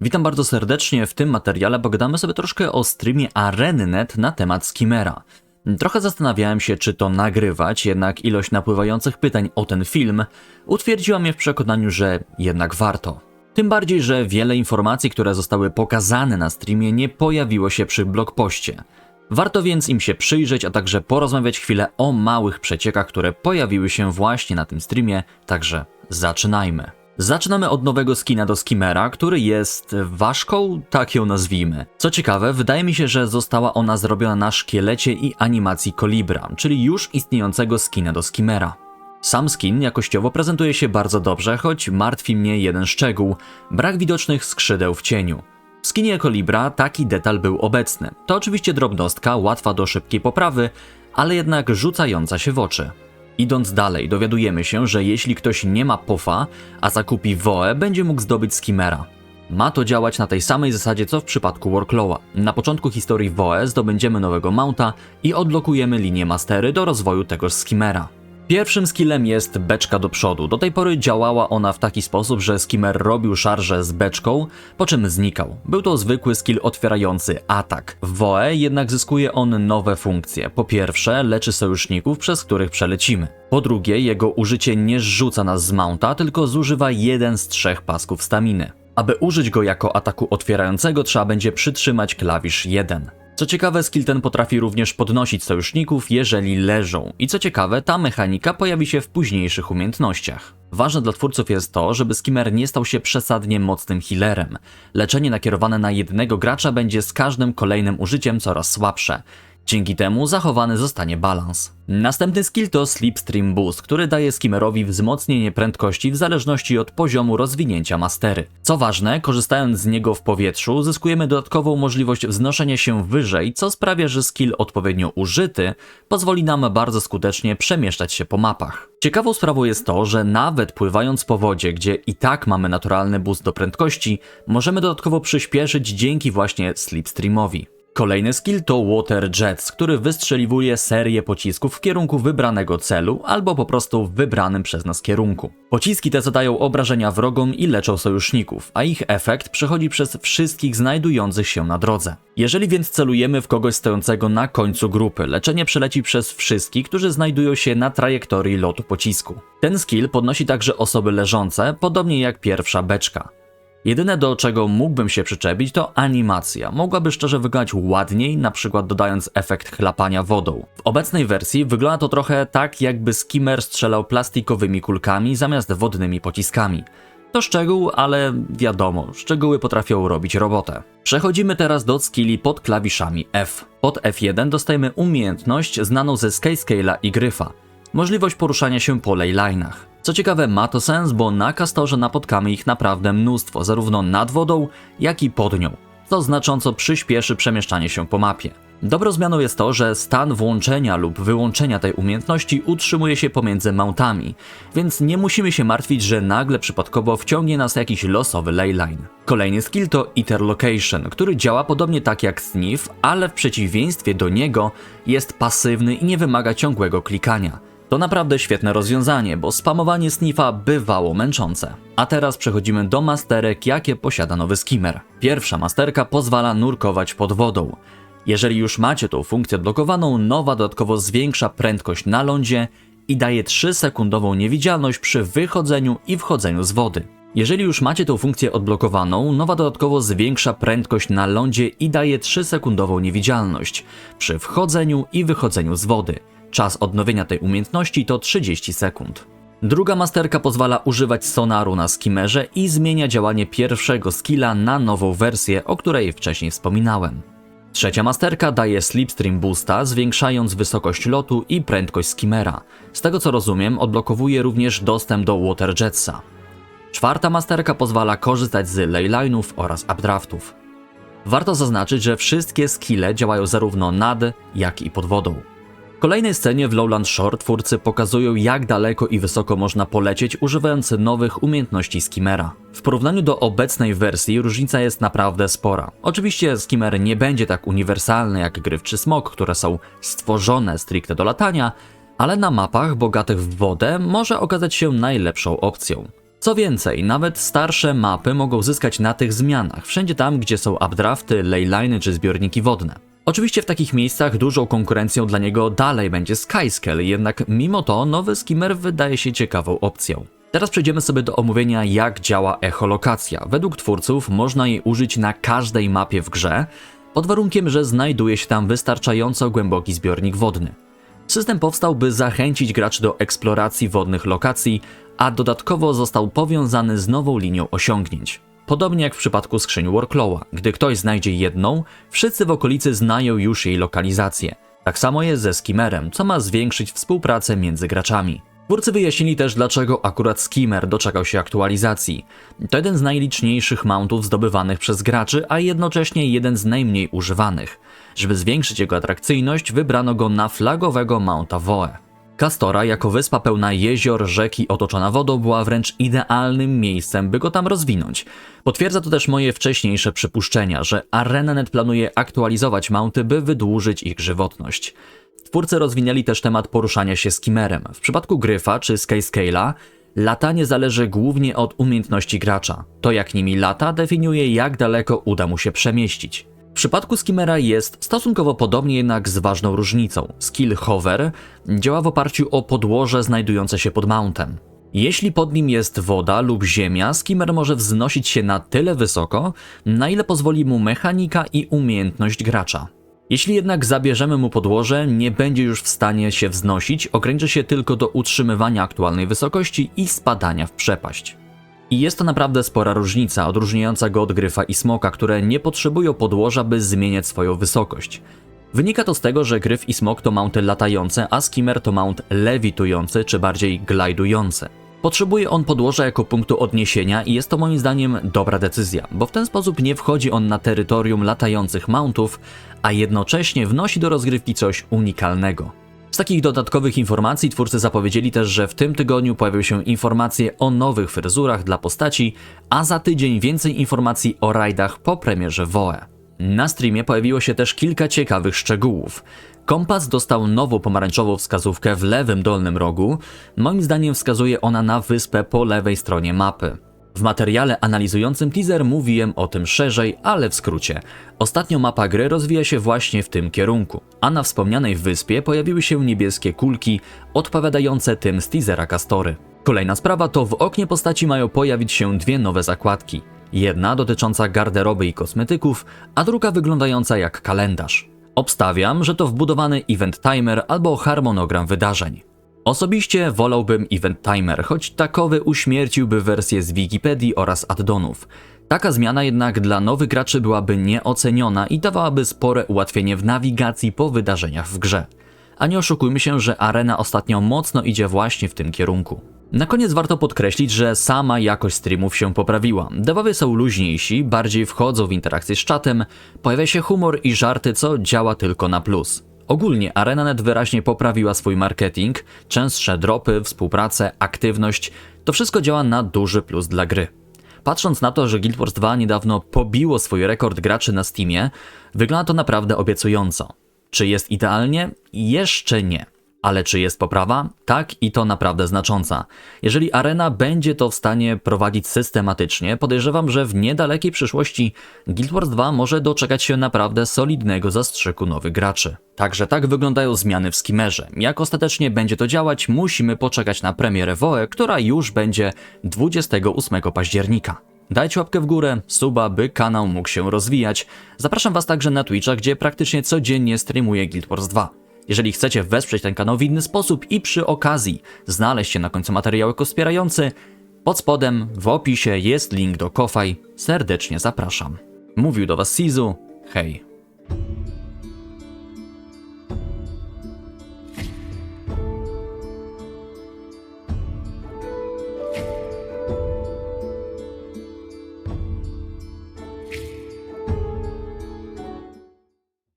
Witam bardzo serdecznie. W tym materiale pogadamy sobie troszkę o streamie ArenyNet na temat Skimera. Trochę zastanawiałem się, czy to nagrywać, jednak ilość napływających pytań o ten film utwierdziła mnie w przekonaniu, że jednak warto. Tym bardziej, że wiele informacji, które zostały pokazane na streamie, nie pojawiło się przy blogpoście. Warto więc im się przyjrzeć, a także porozmawiać chwilę o małych przeciekach, które pojawiły się właśnie na tym streamie, także zaczynajmy. Zaczynamy od nowego skina do Skimera, który jest ważką, tak ją nazwijmy. Co ciekawe, wydaje mi się, że została ona zrobiona na szkielecie i animacji Kolibra, czyli już istniejącego skina do Skimera. Sam skin jakościowo prezentuje się bardzo dobrze, choć martwi mnie jeden szczegół brak widocznych skrzydeł w cieniu. W skinie Kolibra taki detal był obecny. To oczywiście drobnostka, łatwa do szybkiej poprawy, ale jednak rzucająca się w oczy. Idąc dalej, dowiadujemy się, że jeśli ktoś nie ma pofa, a zakupi Woe, będzie mógł zdobyć skimera. Ma to działać na tej samej zasadzie co w przypadku Worklowa. Na początku historii Woe zdobędziemy nowego mounta i odblokujemy linię mastery do rozwoju tegoż skimera. Pierwszym skillem jest beczka do przodu. Do tej pory działała ona w taki sposób, że skimmer robił szarżę z beczką, po czym znikał. Był to zwykły skill otwierający atak. W WoE jednak zyskuje on nowe funkcje. Po pierwsze, leczy sojuszników, przez których przelecimy. Po drugie, jego użycie nie zrzuca nas z mounta, tylko zużywa jeden z trzech pasków staminy. Aby użyć go jako ataku otwierającego, trzeba będzie przytrzymać klawisz 1. Co ciekawe, skill ten potrafi również podnosić sojuszników, jeżeli leżą. I co ciekawe, ta mechanika pojawi się w późniejszych umiejętnościach. Ważne dla twórców jest to, żeby skimmer nie stał się przesadnie mocnym healerem. Leczenie nakierowane na jednego gracza będzie z każdym kolejnym użyciem coraz słabsze. Dzięki temu zachowany zostanie balans. Następny skill to Slipstream Boost, który daje skimmerowi wzmocnienie prędkości w zależności od poziomu rozwinięcia mastery. Co ważne, korzystając z niego w powietrzu, zyskujemy dodatkową możliwość wznoszenia się wyżej, co sprawia, że skill odpowiednio użyty pozwoli nam bardzo skutecznie przemieszczać się po mapach. Ciekawą sprawą jest to, że nawet pływając po wodzie, gdzie i tak mamy naturalny boost do prędkości, możemy dodatkowo przyspieszyć dzięki właśnie Slipstreamowi. Kolejny skill to Water Jets, który wystrzeliwuje serię pocisków w kierunku wybranego celu albo po prostu w wybranym przez nas kierunku. Pociski te zadają obrażenia wrogom i leczą sojuszników, a ich efekt przechodzi przez wszystkich znajdujących się na drodze. Jeżeli więc celujemy w kogoś stojącego na końcu grupy, leczenie przeleci przez wszystkich, którzy znajdują się na trajektorii lotu pocisku. Ten skill podnosi także osoby leżące, podobnie jak pierwsza beczka. Jedyne do czego mógłbym się przyczepić to animacja. Mogłaby szczerze wyglądać ładniej, na przykład dodając efekt chlapania wodą. W obecnej wersji wygląda to trochę tak, jakby skimmer strzelał plastikowymi kulkami zamiast wodnymi pociskami. To szczegół, ale wiadomo, szczegóły potrafią robić robotę. Przechodzimy teraz do skilli pod klawiszami F. Pod F1 dostajemy umiejętność znaną ze Skyscale'a i Gryfa. Możliwość poruszania się po leylinach. Co ciekawe, ma to sens, bo na Kastorze napotkamy ich naprawdę mnóstwo, zarówno nad wodą, jak i pod nią, co znacząco przyspieszy przemieszczanie się po mapie. Dobrą zmianą jest to, że stan włączenia lub wyłączenia tej umiejętności utrzymuje się pomiędzy mountami, więc nie musimy się martwić, że nagle przypadkowo wciągnie nas jakiś losowy leyline. Kolejny skill to Interlocation, który działa podobnie tak jak Sniff, ale w przeciwieństwie do niego jest pasywny i nie wymaga ciągłego klikania. To naprawdę świetne rozwiązanie, bo spamowanie sniffa bywało męczące. A teraz przechodzimy do masterek, jakie posiada nowy skimmer. Pierwsza masterka pozwala nurkować pod wodą. Jeżeli już macie tą funkcję odblokowaną, nowa dodatkowo zwiększa prędkość na lądzie i daje 3-sekundową niewidzialność przy wychodzeniu i wchodzeniu z wody. Jeżeli już macie tą funkcję odblokowaną, nowa dodatkowo zwiększa prędkość na lądzie i daje 3-sekundową niewidzialność przy wchodzeniu i wychodzeniu z wody. Czas odnowienia tej umiejętności to 30 sekund. Druga masterka pozwala używać sonaru na skimmerze i zmienia działanie pierwszego skilla na nową wersję, o której wcześniej wspominałem. Trzecia masterka daje Slipstream Boosta, zwiększając wysokość lotu i prędkość skimmera. Z tego co rozumiem, odblokowuje również dostęp do Water Jetsa. Czwarta masterka pozwala korzystać z leyline'ów oraz updraftów. Warto zaznaczyć, że wszystkie skille działają zarówno nad, jak i pod wodą. Kolejnej scenie w Lowland Shore twórcy pokazują jak daleko i wysoko można polecieć używając nowych umiejętności skimmera. W porównaniu do obecnej wersji różnica jest naprawdę spora. Oczywiście skimmer nie będzie tak uniwersalny jak gryf czy smok, które są stworzone stricte do latania, ale na mapach bogatych w wodę może okazać się najlepszą opcją. Co więcej, nawet starsze mapy mogą zyskać na tych zmianach, wszędzie tam, gdzie są updrafty, leyliny czy zbiorniki wodne. Oczywiście w takich miejscach dużą konkurencją dla niego dalej będzie Skyscale, jednak mimo to nowy skimmer wydaje się ciekawą opcją. Teraz przejdziemy sobie do omówienia jak działa echolokacja. Według twórców można jej użyć na każdej mapie w grze, pod warunkiem, że znajduje się tam wystarczająco głęboki zbiornik wodny. System powstał, by zachęcić graczy do eksploracji wodnych lokacji, a dodatkowo został powiązany z nową linią osiągnięć. Podobnie jak w przypadku skrzyń Worklowa, gdy ktoś znajdzie jedną, wszyscy w okolicy znają już jej lokalizację. Tak samo jest ze Skimmerem, co ma zwiększyć współpracę między graczami. Twórcy wyjaśnili też, dlaczego akurat Skimmer doczekał się aktualizacji. To jeden z najliczniejszych mountów zdobywanych przez graczy, a jednocześnie jeden z najmniej używanych. Żeby zwiększyć jego atrakcyjność, wybrano go na flagowego mounta Voe. Kastora, jako wyspa pełna jezior, rzeki otoczona wodą, była wręcz idealnym miejscem, by go tam rozwinąć. Potwierdza to też moje wcześniejsze przypuszczenia, że ArenaNet planuje aktualizować mounty, by wydłużyć ich żywotność. Twórcy rozwinęli też temat poruszania się skimmerem. W przypadku Gryfa czy Skyscale'a latanie zależy głównie od umiejętności gracza. To jak nimi lata definiuje jak daleko uda mu się przemieścić. W przypadku skimmera jest stosunkowo podobnie jednak z ważną różnicą. Skill hover działa w oparciu o podłoże znajdujące się pod mountem. Jeśli pod nim jest woda lub ziemia, skimmer może wznosić się na tyle wysoko, na ile pozwoli mu mechanika i umiejętność gracza. Jeśli jednak zabierzemy mu podłoże, nie będzie już w stanie się wznosić, ograniczy się tylko do utrzymywania aktualnej wysokości i spadania w przepaść. I jest to naprawdę spora różnica, odróżniająca go od gryfa i smoka, które nie potrzebują podłoża, by zmieniać swoją wysokość. Wynika to z tego, że gryf i smok to mounty latające, a skimmer to mount lewitujący, czy bardziej glajdujący. Potrzebuje on podłoża jako punktu odniesienia i jest to moim zdaniem dobra decyzja, bo w ten sposób nie wchodzi on na terytorium latających mountów, a jednocześnie wnosi do rozgrywki coś unikalnego. Z takich dodatkowych informacji twórcy zapowiedzieli też, że w tym tygodniu pojawią się informacje o nowych fryzurach dla postaci, a za tydzień więcej informacji o rajdach po premierze WoE. Na streamie pojawiło się też kilka ciekawych szczegółów. Kompas dostał nową pomarańczową wskazówkę w lewym dolnym rogu. Moim zdaniem wskazuje ona na wyspę po lewej stronie mapy. W materiale analizującym teaser mówiłem o tym szerzej, ale w skrócie. Ostatnio mapa gry rozwija się właśnie w tym kierunku, a na wspomnianej wyspie pojawiły się niebieskie kulki odpowiadające tym z teasera Castory. Kolejna sprawa to w oknie postaci mają pojawić się dwie nowe zakładki. Jedna dotycząca garderoby i kosmetyków, a druga wyglądająca jak kalendarz. Obstawiam, że to wbudowany event timer albo harmonogram wydarzeń. Osobiście wolałbym Event Timer, choć takowy uśmierciłby wersję z Wikipedii oraz addonów. Taka zmiana jednak dla nowych graczy byłaby nieoceniona i dawałaby spore ułatwienie w nawigacji po wydarzeniach w grze. A nie oszukujmy się, że arena ostatnio mocno idzie właśnie w tym kierunku. Na koniec warto podkreślić, że sama jakość streamów się poprawiła. Dewowie są luźniejsi, bardziej wchodzą w interakcję z czatem, pojawia się humor i żarty, co działa tylko na plus. Ogólnie ArenaNet wyraźnie poprawiła swój marketing, częstsze dropy, współpracę, aktywność. To wszystko działa na duży plus dla gry. Patrząc na to, że Guild Wars 2 niedawno pobiło swój rekord graczy na Steamie, wygląda to naprawdę obiecująco. Czy jest idealnie? Jeszcze nie. Ale czy jest poprawa? Tak i to naprawdę znacząca. Jeżeli Arena będzie to w stanie prowadzić systematycznie, podejrzewam, że w niedalekiej przyszłości Guild Wars 2 może doczekać się naprawdę solidnego zastrzyku nowych graczy. Także tak wyglądają zmiany w Skimmerze. Jak ostatecznie będzie to działać, musimy poczekać na premierę WoE, która już będzie 28 października. Dajcie łapkę w górę, suba, by kanał mógł się rozwijać. Zapraszam Was także na Twitcha, gdzie praktycznie codziennie streamuję Guild Wars 2. Jeżeli chcecie wesprzeć ten kanał w inny sposób i przy okazji znaleźć się na końcu materiał jako wspierający, pod spodem w opisie jest link do Kofaj. Serdecznie zapraszam. Mówił do Was Sizu. Hej.